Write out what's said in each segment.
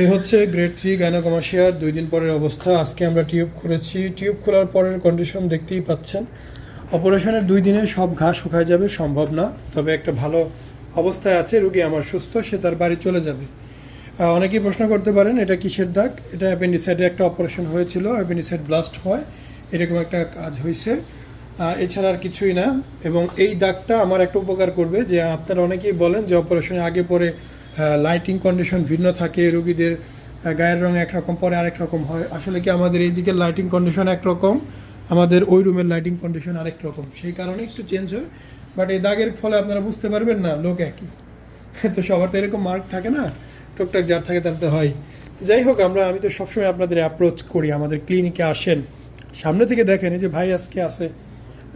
এই হচ্ছে grade three গাইনোকমাসিয়ার দুই দিন পরের অবস্থা। আজকে আমরা টিউব খুলেছি। টিউব খোলার পরের কন্ডিশন দেখতেই পাচ্ছেন। অপারেশনের দুই দিনে সব ঘাস শুকায় যাবে, সম্ভব না। তবে একটা ভালো অবস্থায় আছে, রুগী আমার সুস্থ, সে তার বাড়ি চলে যাবে। অনেকেই প্রশ্ন করতে পারেন, এটা কিসের দাগ? এটা অ্যাপেন্ডিসাইডে একটা অপারেশন হয়েছিল অ্যাপেন্ডিসাইড ব্লাস্ট হয়। এরকম একটা কাজ হয়েছে। এছাড়া আর কিছুই না। এবং এই দাগটা আমার একটা উপকার করবে যে আপনারা অনেকেই বলেন যে অপারেশনের আগে পরে লাইটিং কন্ডিশন ভিন্ন থাকে, রুগীদের গায়ের রং একরকম, পরে আরেক রকম হয়। আসলে কি আমাদের এই দিকের লাইটিং কন্ডিশন একরকম, আমাদের ওই রুমের লাইটিং কন্ডিশন আরেক রকম। সেই কারণে একটু চেঞ্জ হয়। বাট এই দাগের ফলে আপনারা বুঝতে পারবেন না, লোক একই। তো সবার তো এরকম মার্ক থাকে না, টুকটাক যার থাকে তার তো হয়। যাই হোক, আমরা, আমি তো সবসময় আপনাদের অ্যাপ্রোচ করি, আমাদের ক্লিনিকে আসেন। সামনে থেকে দেখেন, এই যে ভাই আজকে আসে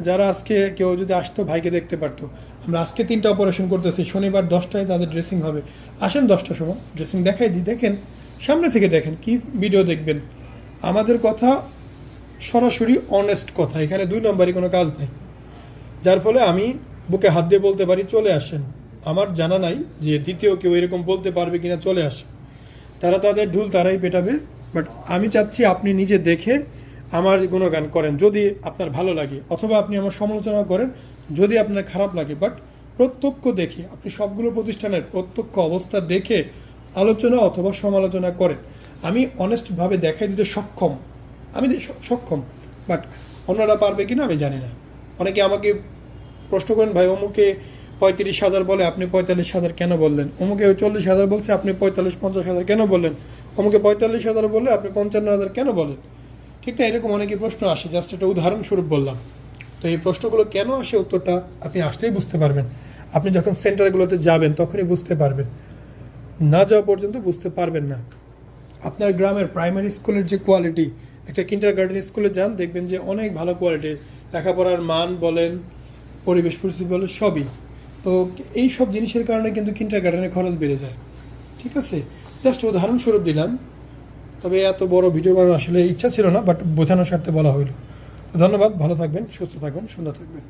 যারা আজকে কেউ যদি আসতো, ভাইকে দেখতে পারতো। আমরা আজকে তিনটা অপারেশন করতেছি, শনিবার দশটায় তাদের ড্রেসিং হবে। আসেন দশটার সময় ড্রেসিং দেখাই দিই, দেখেন, সামনে থেকে দেখেন, কি ভিডিও দেখবেন। আমাদের কথা সরাসরি অনেস্ট কথা, এখানে দুই নম্বরই কোনো কাজ নেই। যার ফলে আমি বুকে হাত দিয়ে বলতে পারি, চলে আসেন। আমার জানা নাই যে দ্বিতীয় কেউ এরকম বলতে পারবে কিনা, চলে আসে তারা তাদের ঢুল তারাই পেটাবে বাট আমি চাচ্ছি আপনি নিজে দেখে আমার গুণগান করেন যদি আপনার ভালো লাগে, অথবা আপনি আমার সমালোচনা করেন যদি আপনার খারাপ লাগে বাট প্রত্যক্ষ দেখে, আপনি সবগুলো প্রতিষ্ঠানের প্রত্যক্ষ অবস্থা দেখে আলোচনা অথবা সমালোচনা করেন। আমি অনেস্টভাবে দেখাই দিতে সক্ষম। আমি সক্ষম বাট অন্যরা পারবে কিনা আমি জানি না। অনেকে আমাকে প্রশ্ন করেন, ভাই, অমুকে পঁয়ত্রিশ হাজার বলে, আপনি পঁয়তাল্লিশ হাজার কেন বললেন? অমুকে চল্লিশ হাজার বলছে, আপনি পঁয়তাল্লিশ, পঞ্চাশ হাজার কেন বললেন? অমুকে পঁয়তাল্লিশ হাজার বলে আপনি পঞ্চান্ন হাজার কেন বলেন? ঠিক না এরকম অনেকে প্রশ্ন আসে জাস্ট একটা উদাহরণস্বরূপ বললাম। তো এই প্রশ্নগুলো কেন আসে? উত্তরটা আপনি আসলেই বুঝতে পারবেন। আপনি যখন সেন্টারগুলোতে যাবেন, তখনই বুঝতে পারবেন। না যাওয়া পর্যন্ত বুঝতে পারবেন না। আপনার গ্রামের প্রাইমারি স্কুলের যে কোয়ালিটি একটা কিন্টার গার্ডেন স্কুলে যান, দেখবেন যে অনেক ভালো কোয়ালিটির লেখাপড়ার মান বলেন, পরিবেশ পরিস্থিতি বলেন, সবই। তো এই সব জিনিসের কারণে কিন্তু কিন্টার গার্ডেনের খরচ বেড়ে যায়। ঠিক আছে? জাস্ট উদাহরণস্বরূপ দিলাম তবে এত বড় ভিডিও বানানো আসলে ইচ্ছা ছিল না বাট বোঝানোর স্বার্থে বলা হইল। ধন্যবাদ, ভালো থাকবেন, সুস্থ থাকবেন সুন্দর থাকবেন।